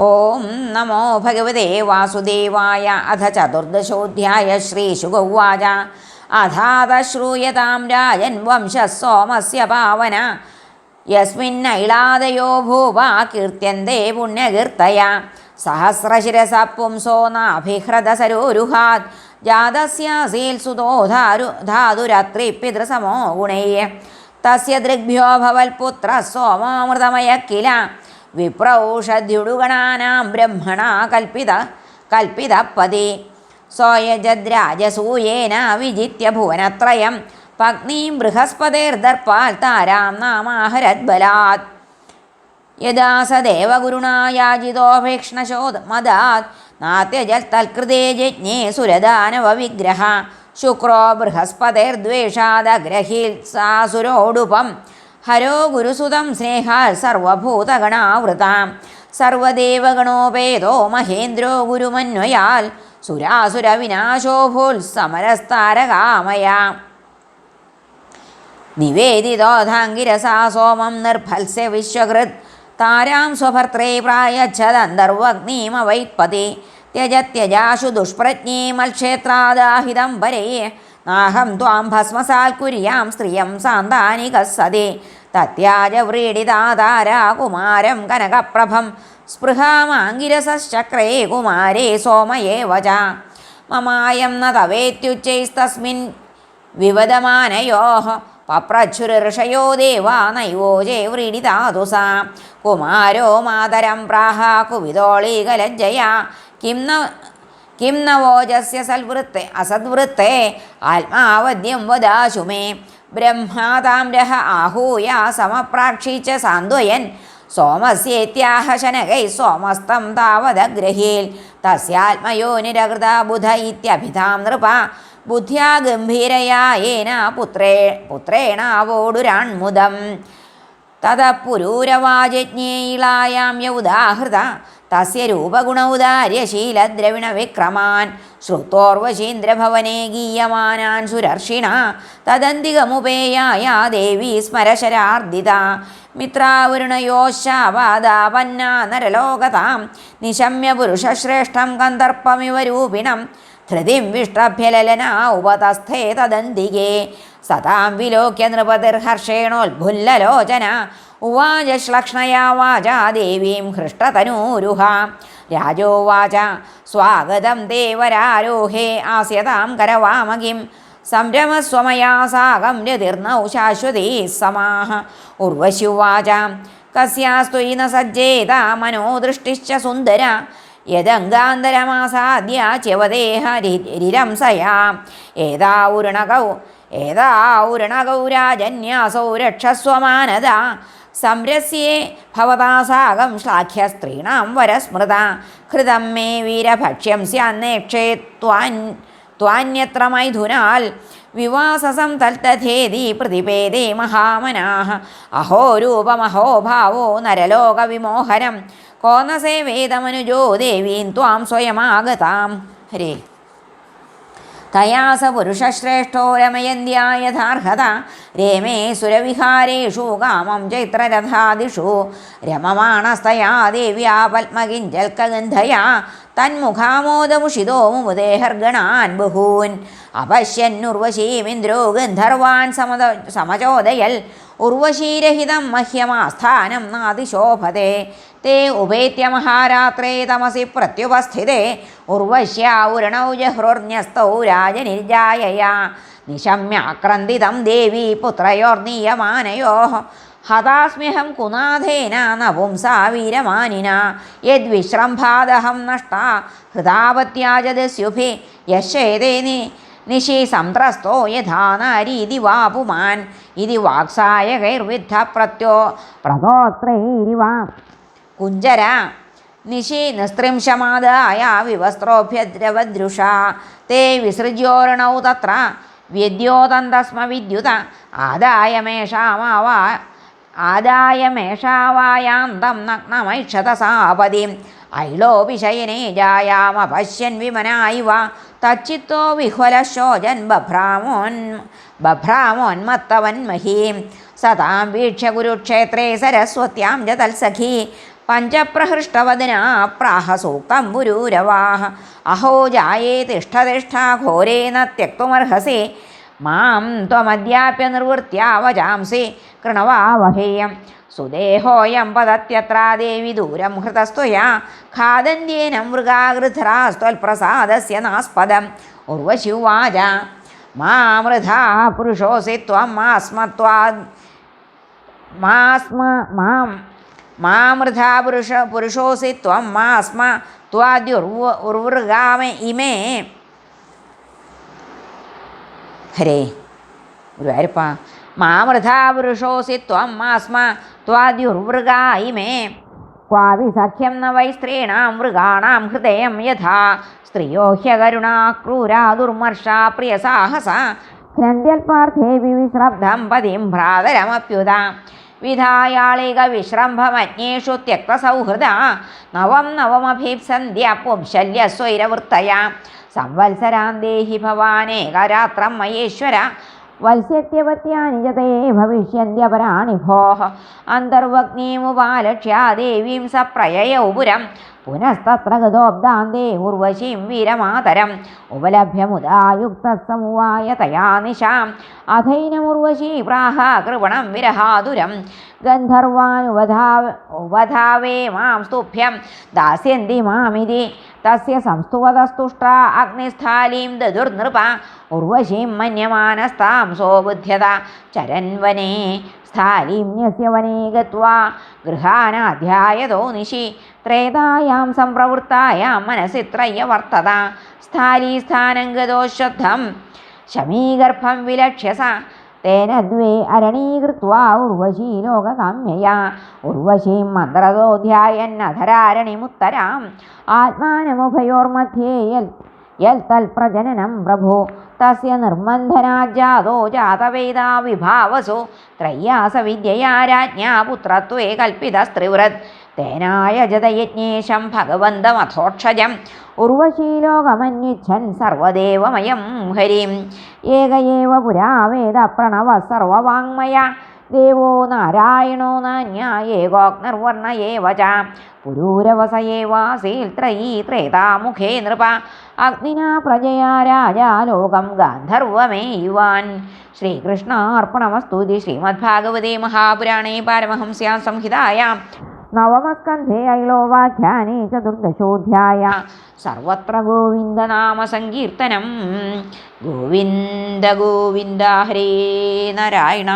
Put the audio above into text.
ഓം നമോ ഭഗവതേ വാസുദേവായ അധ ചതുർദശോധ്യായ ശ്രീശുഗൗവാച അഥാത ശ്രൂയതാം രാജൻ വംശസോമസ്യ പാവന. യസ്മിന്നൈളാദയോ ഭൂവ കീർത്യന്തേ പുണ്യകീർത്തയ. സഹസ്രശിരസ പുംസോ നാഭിഹ്രദസരോരുഹാത് ജാതസ്യാസീൽ സുതോ ധാരു ധാതുരത്രി പിതൃസമോ ഗുണൈ തസ്യ ദൃഗ്ഭ്യോ ഭവൽപുത്ര സോമാമൃതമയ കില വിപ്രൗഷദ്യുടുഗണാനാം ബ്രഹ്മണ കൽപ്പിത കൽപ്പിതപ്പതി സോയജദ്രാജസൂയേന വിജിത്യ ഭുവനത്രയം പത്നീം ബൃഹസ്പതിർദർപ്പാൽ താരാം നാമാഹരദ്ബലാത്. യഥാ സ ദേവഗുരുണാ യാജിതോഭീക്ഷ്ണശോത് മദാത് നാത്യജൽ തൽകൃതേ ജജ്ഞേ സുരദാനവ വിഗ്രഹ ശുക്രോ ബൃഹസ്പതിർദ്വേഷാദഗ്രഹീൽ സാസുരോടുപം ഹരോ ഗുരുസുതം സ്നേഹാൽ സർവഭൂതഗണാവൃതാം. സർവദേവഗണോപേതോ മഹേന്ദ്രോ ഗുരുമന്വയാൽ സുരാസുരവിനാശോഭോൽ സമരസ്താരകാമയാ. നിവേദിതോധാങ്കിരസാ സോമം നിർഭൽസ്യ വിശ്വകൃത്. താരാം സ്വഭർത്രേ പ്രായച്ഛദന്തർവഗ്നീമവൈത്പതി ത്യജത്യജാശു ദുഷ്പ്രജ്ഞീമൽക്ഷേത്രാദാഹിതം വരേ. നാഹം ത്വാം ഭസ്മസാൽ കുര്യാം സ്ത്രിയം സാന്താനിക സതി തത്യാജ വ്രീഡിതാതാരാ കുമാരം കനകപ്രഭം. സ്പൃഹാമാങ്കിരസശ്ചക്രേ കുമാരേ സോമയേ വച. മമായം ന തവേത്യുച്ചൈസ്തസ്മിൻ വിവദമാനയോ പപ്രച്ഛുരഋഷയോ ദേവാ നൈവോജേ വ്രീഡിതാതു സാ. കുമാരോ മാതരം പ്രാഹ കുവിതോളീകലജ്ജയ കിം ന കിം നവോജസ്യ സൽവൃത്തെ അസദ്വൃത്തെ ആത്മാവദ്യം വദാശു മേ. ബ്രഹ്മാതാംരഹ ആഹൂയ സമപ്രാക്ഷി ച സാന്ത്വയൻ. സോമസ്യേത്യാഹ ശനകൈ സോമസ്തം താവതഗ്രഹീൽ തസ്യാത്മയോ നിരകൃത ബുധ ഇത്യഭിധാം നൃപ. ബുദ്ധ്യാ ഗംഭീരയാ ഏന പുത്രേ പുത്രേണാവോടുരാൺമുദം തത പുരൂരവാജജ്ഞേയിളായാം യൗദാഹൃത. തസ്യ രൂപഗുണൗദാര്യശീലദ്രവിണവിക്രമാൻ. ശ്രുത്തോർവശീന്ദ്രഭവനെ ഗീയമാനാൻ സുരർഷിണ. തദന്തികമുപേയായ ദേവി സ്മരശരാർദിത മിത്രാവരുണയോശാവാദാപന്ന നരലോകതാം. നിശമ്യ പുരുഷശ്രേഷ്ഠം കന്ദർപ്പമിവ രൂപിണം. ധൃതിം വിഷ്ടഭ്യലലന ഉപതസ്ഥേ തദന്തികേ. സതാം വിലോക്യ നൃപതിർഹർഷേണോത്ഭുല്ലലോചന. ഉവാച ശ്ലക്ഷ്ണയാ വാചാ ദേവീം ഹൃഷ്ടതനൂരുഹ. രാജോവാച സ്വാഗതം ദേവരാരോഹേ ആസ്യതാം കരവാമകിം. സംരമസ്വമയാ സാകം രതിർനൗ ശാശ്വതീ സമാഹ. ഉർവശുവാച കസ്യാസ്തു ന സജ്ജേത മനോദൃഷ്ടിശ്ച സുന്ദര. യദംഗാന്തരമാസാദ്യ ച്യവദേഹ രിരംസയാ ഏതാവുരണകൗ രാജന്യാസൗ രക്ഷസ്വമാനത സംരസ്യേ ഭവതാ സാകം ശ്ലാഘ്യ സ്ത്രീണാം വരസ്മൃത. ഹൃദം മേ വീരഭക്ഷ്യം സ്യാന്നേക്ഷേ ത്വാൻ ത്വാന്യത്ര മൈഥുനാൽ വിവാസസം തൽത്തഥേതി പ്രതിപേദേ മഹാമനാഹ. അഹോ രൂപമഹോ ഭാവോ നരലോകവിമോഹനം. കോന വേദമനുജോ ദേവീം ത്വാം സ്വയമാഗതാം. ഹരേ. തയാ സ പുരുഷശ്രേഷ്ഠോ രമയന്ത്യാ യഥാർഹത രേമേ സുരവിഹാരേഷു കാമം ചൈത്രരഥാദിഷു. രമമാണസ്തയാ ദേവ്യാ പത്മകിഞ്ചൽക്കഗന്ധയാ. തന്മുഖാമോദമുഷിതോ മുദേഹർഗണാൻ ബഹൂൻ. അപശ്യന്നുർവശീമിന്ദ്രോ ഗന്ധർവാൻ സമത സമചോദയൽ. ഉർവശീരഹിതം മഹ്യമാസ്ഥാനം നാതിശോഭത്തെ തേ ഉപേത്യ മഹാരാത്രേ തമസി പ്രത്യുപസ്ഥിതേ. ഉർവശ്യാവുരണൗ ജഹ്രുർന്യസ്തൗ രാജനിർജായയാ. നിശമ്യാക്രന്തിതം ദേവി പുത്രയോർനീയമാനയോ ഹതാസ്മ്യഹം കുനാഥേന നപുംസാ വീരമാനിന. യദ്വിശ്രംഭാദഹം നഷ്ട. ഹൃതാപത്യാജദസ്യുഭി യശേതേ നിശി സംത്രസ്തോ യഥാനാരീതി വാപുമാൻ. ഇതി വാക്സായകൈർവിദ്ധ പ്രത്യോ. പ്രഗോത്രൈരിവാ കുഞ്ചര. നിശി നിസ്ത്രിംശമാദായ വിവസ്ത്രോഭ്യദ്രവദൃഷ തേ വിസൃജ്യോരണൗ തത്ര വ്യദ്യോതന്തസ്മ വിദ്യുത. ആദായമേഷാമാവാ ആദായമേഷാവായാന്തം നഗ്നമൈക്ഷത സാപതിം ഐളോപി ശയനേ ജായാമപശ്യൻ വിമനായിവ. തച്ചിത്തോ വിഹ്വലശോചൻ ബഭ്രാമോൻ ബഭ്രാമോന്മത്തവൻ മഹീം. സതാം വീക്ഷ്യ കുരുക്ഷേത്രേ സരസ്വത്യാം ച തൽസഖി പഞ്ചപ്രഹൃഷ്ടവദനാ പ്രാഹ സൂക്തം പുരൂരവാഹ അഹോ ജായേ തിഷ്ഠ തിഷ്ഠ ഘോരേന ത്യക്തുമർഹസി മാം ത്വമദ്യാപ്യ നിർവൃത്യാ വചാംസി കൃണവാവഹേയം സുദേഹോയം പതത്യത്രാ ദേവി ദൂരം ഹൃതസ്ത്വയാ ഖാദന്ത്യേന മൃഗാഗൃധരാസ്ത്വൽപ്രസാദസ്യ നാസ്പദം ഉർവശിവാച മാമൃഥാ പുരുഷോസി ത്വം മാസ്മത്വാ മാസ്മ മാം മാമൃഥാ പുരുഷ പുരുഷോസി ത്വം മാസ്മ ത്വാദ്യുർവ ഉർവൃഗാമ ഇമേ. ഹരേ ഗുരുവായൂരപ്പ. മാമൃഥാ പുരുഷോസി ത്വം മാസ്മ ത്വാദ്യുർവൃഗാ ഇമേ. ക്വാവി സഖ്യം ന വൈ സ്ത്രീണാം മൃഗാണാം ഹൃദയം യഥാ. സ്ത്രിയോ ഹ്യകരുണാ ക്രൂരാ ദുർമർഷാ പ്രിയ സാഹസ ഗ്രന്ഥ്യൽപാർത്ഥേവി വിശ്രബ്ധം പതിം ഭ്രാതരമപ്യുത. വിധായാളിക വിശ്രംഭമജ്ഞേഷു ത്യക്തസൗഹൃദ. നവം നവമഭീപ്സന്ധ്യ പുംശല്യസ്വൈരവൃത്തയ. സംവത്സരാന്തേഹി ഭവാനേകരാത്രം മയേശ്വര വത്സ്യത്യപത്യാനി ജതേ ഭവിഷ്യന്ത്യപരാണി ഭോः അന്തർവഗ്നീമുപാലക്ഷ്യ ദേവീം പുനസ്തത്ര ഗതോബ്ദാന്തേ ഉർവശീം വീരമാതരം. ഉപലഭ്യമുദായുക്തസമുവായ തയാ നിശാം. അധൈനമുർവശീ പ്രാഹ കൃപണം വിരഹാതുരം. ഗന്ധർവാനുവധാ ഉപധാവേ മാം സ്തുഭ്യം. ദാസ്യന്തി മാമിതി തസ്യ സംസ്തുവതസ്തുഷ്ട അഗ്നിസ്ഥാലീം ദദുർനൃപ ഉർവശീം മന്യമാനസ്താം സോബുദ്ധ്യത ചരൻവനേ स्थालीं न्यस्य वने गत्वा गृहानाध्यायतो निशि त्रेतायां सम्प्रवृत्तायां मनसि त्रय्यवर्तत स्थालीस्थानं गतोश्रद्धं शमीगर्भं विलक्ष्य सा തേന ദ്വേ അരണീകൃത്വാ ഉർവശീ ലോകകാമ്യയാ ഉർവശീം മന്ത്രതോധ്യായന്നധരാരണിമുത്തരാം ആത്മാനമുഭയോർമധ്യേ യൽ യൽ തൽപ്രജനനം പ്രഭു. തസ്യ നിർബന്ധനാജാതോ ജാതവേദാ ത്രയ്യാസ വിദ്യയാ രാജ്ഞാ പുത്രത്വേ കൽപ്പിത കൽപ്പിതസ്ത്രിവ്രത് തേനായ ജതയജ്ഞേശം ഭഗവന്തമഥോക്ഷജം ഉർവശീലോകമന്യിച്ഛൻ സർവദേവമയം ഹരിം. ഏകയേവ പുരാവേദ പ്രണവ സർവവാങ്മയ. ദേവോ നാരായണോ നാന്യേകോഗ്നർവർണ ഏവ ച. ത്രയീ ത്രേതാമുഖേ നൃപ. അഗ്നിനാ പ്രജയാ രാജാ ലോകം ഗാന്ധർവമേയുവാൻ. ശ്രീകൃഷ്ണാർപ്പണമസ്തുതി ശ്രീമദ്ഭാഗവതേ മഹാപുരാണേ പാരമഹംസ്യാ സംഹിതായാം നവമസ്കന്ധേയൈലോവാഖ്യാനേ ചതുർദശോധ്യായ സർവത്ര ഗോവിന്ദനാമസങ്കീർത്തനം ഗോവിന്ദ ഗോവിന്ദ ഹരേ നാരായണ